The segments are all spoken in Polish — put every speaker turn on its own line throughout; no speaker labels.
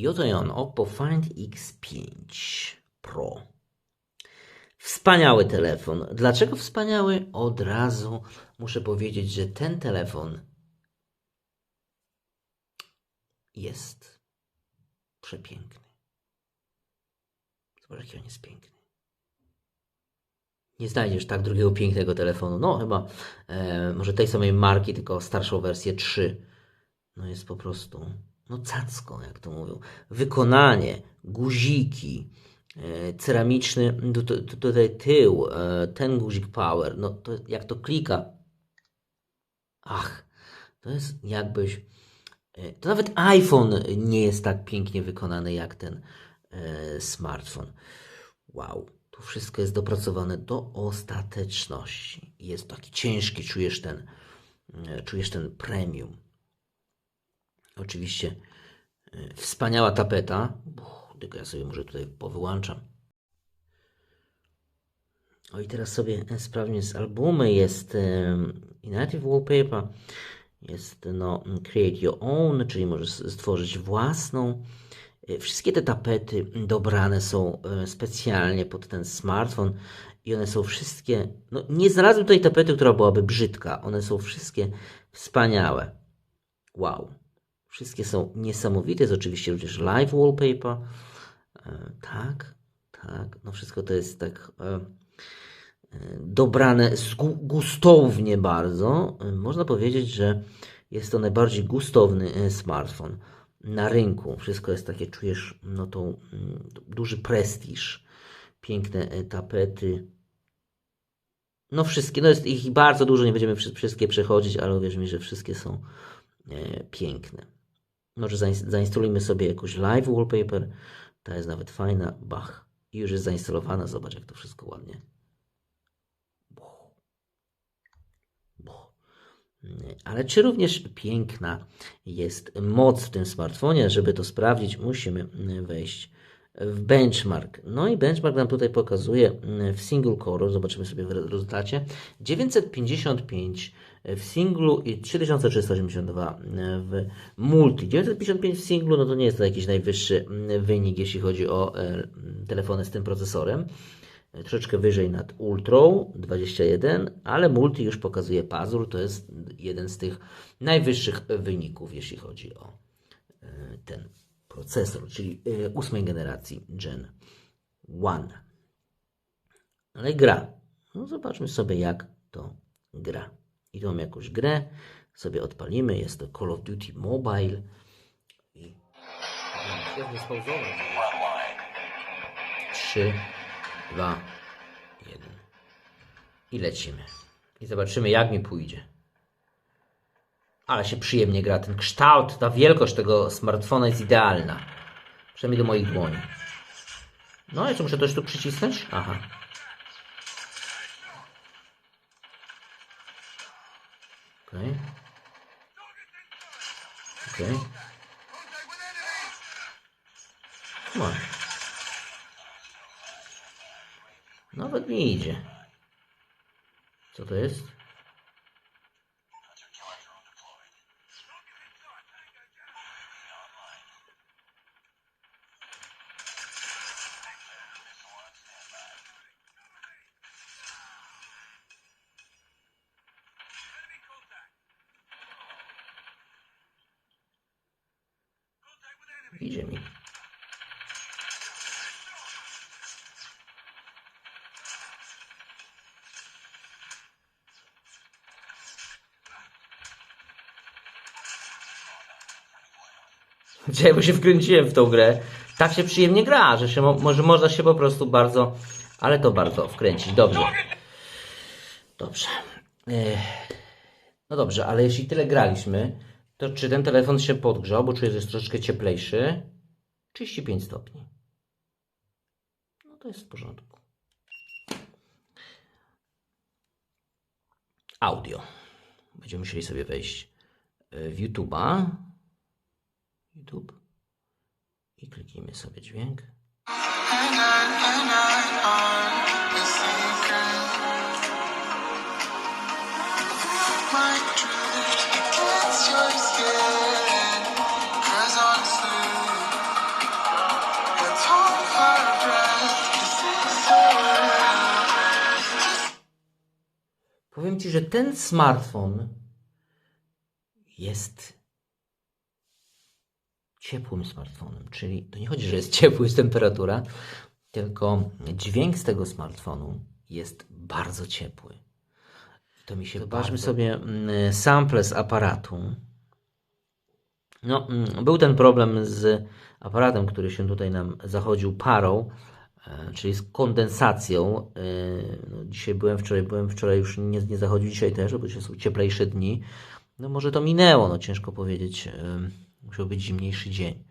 I oto on, Oppo Find X5 Pro. Wspaniały telefon. Dlaczego wspaniały? Od razu muszę powiedzieć, że ten telefon jest przepiękny. Zobacz, jaki on jest piękny. Nie znajdziesz tak drugiego pięknego telefonu. No, chyba e, może tej samej marki, tylko starszą wersję 3. No jest po prostu, no cacko, jak to mówią. Wykonanie, guziki, e, ceramiczny, tu- tu- tu- tutaj tył, e, ten guzik power, no to jak to klika. Ach, to jest jakbyś, e, to nawet iPhone nie jest tak pięknie wykonany jak ten smartfon. Wow, tu wszystko jest dopracowane do ostateczności. Jest taki ciężki, czujesz ten, czujesz ten premium. Oczywiście e, wspaniała tapeta. Uch, tylko ja sobie może tutaj powyłączam. O i teraz sobie e, sprawdźmy z albumy. Jest em, Inactive Wallpaper, jest no, Create Your Own, czyli możesz stworzyć własną. E, Wszystkie te tapety dobrane są e, specjalnie pod ten smartfon i one są wszystkie. No, nie znalazłem tutaj tapety, która byłaby brzydka. One są wszystkie wspaniałe. Wow. Wszystkie są niesamowite. Jest oczywiście również live wallpaper. E, tak, tak. No wszystko to jest tak e, e, dobrane gustownie bardzo. Można powiedzieć, że jest to najbardziej gustowny smartfon na rynku. Wszystko jest takie, czujesz no tą mm, duży prestiż, piękne tapety. No wszystkie, no jest ich bardzo dużo, nie będziemy wszy- wszystkie przechodzić, ale uwierz mi, że wszystkie są piękne. Może zains- zainstalujmy sobie jakąś live wallpaper. Ta jest nawet fajna. Bach. I już jest zainstalowana. Zobacz, jak to wszystko ładnie. Buch. Buch. Ale czy również piękna jest moc w tym smartfonie? Żeby to sprawdzić, musimy wejść w benchmark. No i benchmark nam tutaj pokazuje mm, w single core, zobaczymy sobie w rezultacie, 955 w singlu i 3382 w multi. 955 w singlu, no to nie jest to jakiś najwyższy mm, wynik, jeśli chodzi o e, telefony z tym procesorem. Troszeczkę wyżej nad Ultrą 21, ale multi już pokazuje Pazur, to jest jeden z tych najwyższych wyników, jeśli chodzi o e, ten procesor, czyli e, ósmej generacji Gen 1. Ale gra. No zobaczmy sobie, jak to gra. I mam jakąś grę, sobie odpalimy. Jest to Call of Duty Mobile. I świetnie spauzować. 3, 2, 1. I lecimy. I zobaczymy, jak mi pójdzie. Ale się przyjemnie gra. Ten kształt, ta wielkość tego smartfona jest idealna. Przynajmniej do moich dłoni. No, jeszcze muszę coś tu przycisnąć? Aha. Okej. Okej. Come on. Nawet mi idzie. Co to jest? Idzie mi. Dzisiaj bo się wkręciłem w tą grę. Tak się przyjemnie gra, że się mo- może można się po prostu bardzo, ale to bardzo wkręcić. Dobrze. Dobrze. Ech. No dobrze, ale jeśli tyle graliśmy, to czy ten telefon się podgrzał, bo czuję, że jest troszeczkę cieplejszy? 35 stopni. No to jest w porządku. Audio. Będziemy musieli sobie wejść e, w YouTube'a. YouTube. I kliknijmy sobie dźwięk. Ci, że ten smartfon jest ciepłym smartfonem, czyli to nie chodzi, że jest ciepły, jest temperatura, tylko dźwięk z tego smartfonu jest bardzo ciepły. I to mi się Zobaczmy sobie mm, sample z aparatu. No, mm, był ten problem z aparatem, który się tutaj nam zachodził parą, czyli z kondensacją. E, No, dzisiaj byłem, wczoraj byłem, wczoraj już nie, nie zachodził, dzisiaj też, bo dzisiaj są cieplejsze dni. No może to minęło, no ciężko powiedzieć. e, Musiał być zimniejszy dzień.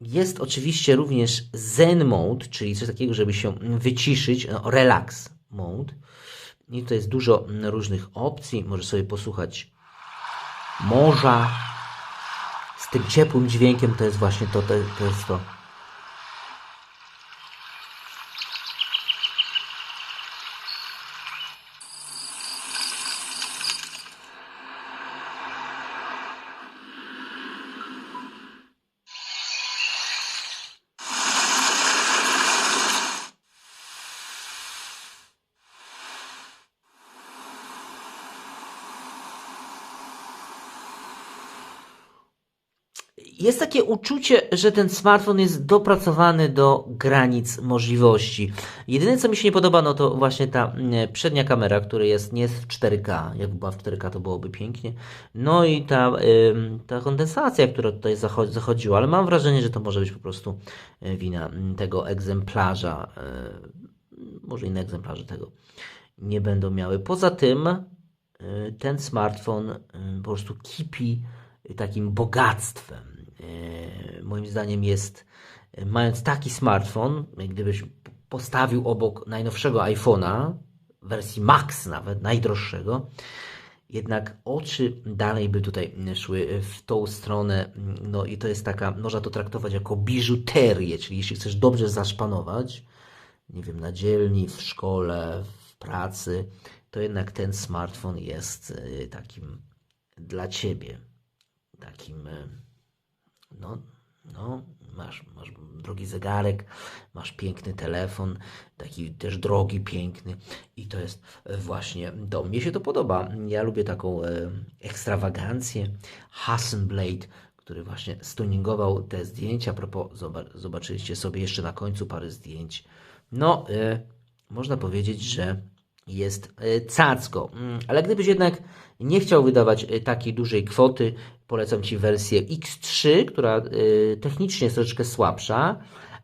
Jest oczywiście również Zen Mode, czyli coś takiego, żeby się wyciszyć, no, Relax Mode. I to jest dużo różnych opcji. Może sobie posłuchać morza z tym ciepłym dźwiękiem. To jest właśnie to, to, to jest to. Jest takie uczucie, że ten smartfon jest dopracowany do granic możliwości. Jedyne, co mi się nie podoba, no to właśnie ta mm, przednia kamera, która jest nie w 4K. Jak była w 4K, to byłoby pięknie. No i ta, ta kondensacja, która tutaj zacho- zachodziła, ale mam wrażenie, że to może być po prostu y, wina mm, tego egzemplarza. y, Może inne egzemplarze tego nie będą miały. Poza tym, y, ten smartfon po prostu kipi takim bogactwem. E, Moim zdaniem jest, mając taki smartfon, gdybyś postawił obok najnowszego iPhone'a, wersji Max nawet, najdroższego, jednak oczy dalej by tutaj szły w tą stronę, no i to jest taka, można to traktować jako biżuterię, czyli jeśli chcesz dobrze zaszpanować, nie wiem, na dzielni, w szkole, w pracy, to jednak ten smartfon jest e, takim dla ciebie, takim, e, no, no, masz, masz drogi zegarek, masz piękny telefon, taki też drogi, piękny i to jest e, właśnie to. Mnie się to podoba. Ja lubię taką e, ekstrawagancję. Hasselblad, który właśnie stuningował te zdjęcia. A propos, zoba- zobaczyliście sobie jeszcze na końcu parę zdjęć. No, e, można powiedzieć, że jest e, cacko. Mm, Ale gdybyś jednak nie chciał wydawać e, takiej dużej kwoty, polecam Ci wersję X3, która e, technicznie jest troszeczkę słabsza,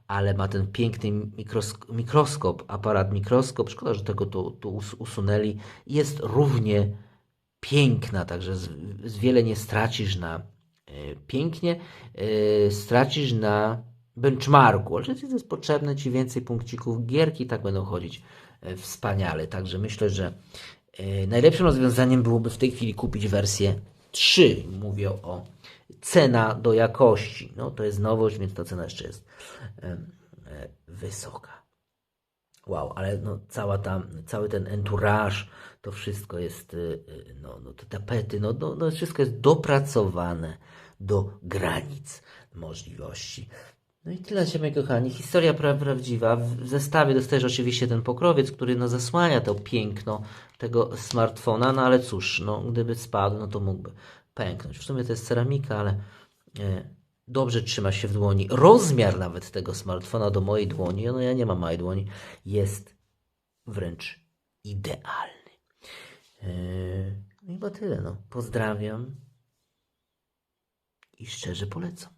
ale ma ten piękny mikrosk- mikroskop, aparat mikroskop. Szkoda, że tego tu, tu us- usunęli. Jest równie piękna, także z, z wiele nie stracisz na e, pięknie, e, stracisz na benchmarku, ale jeśli jest potrzebne Ci więcej punkcików, gierki tak będą chodzić e, wspaniale, także myślę, że e, najlepszym rozwiązaniem byłoby w tej chwili kupić wersję 3, mówię o cena do jakości, no to jest nowość, więc ta cena jeszcze jest e, wysoka. Wow, ale no, cała ta, cały ten entourage, to wszystko jest, y, y, no, no te tapety, no, no, no wszystko jest dopracowane do granic możliwości. No i tyle moi kochani. Historia pra prawdziwa. W zestawie dostajesz oczywiście ten pokrowiec, który no, zasłania to piękno tego smartfona, no ale cóż, no, gdyby spadł, no to mógłby pęknąć. W sumie to jest ceramika, ale e, dobrze trzyma się w dłoni. Rozmiar nawet tego smartfona do mojej dłoni, no ja nie mam małej dłoni, jest wręcz idealny. E, no chyba tyle. No. Pozdrawiam i szczerze polecam.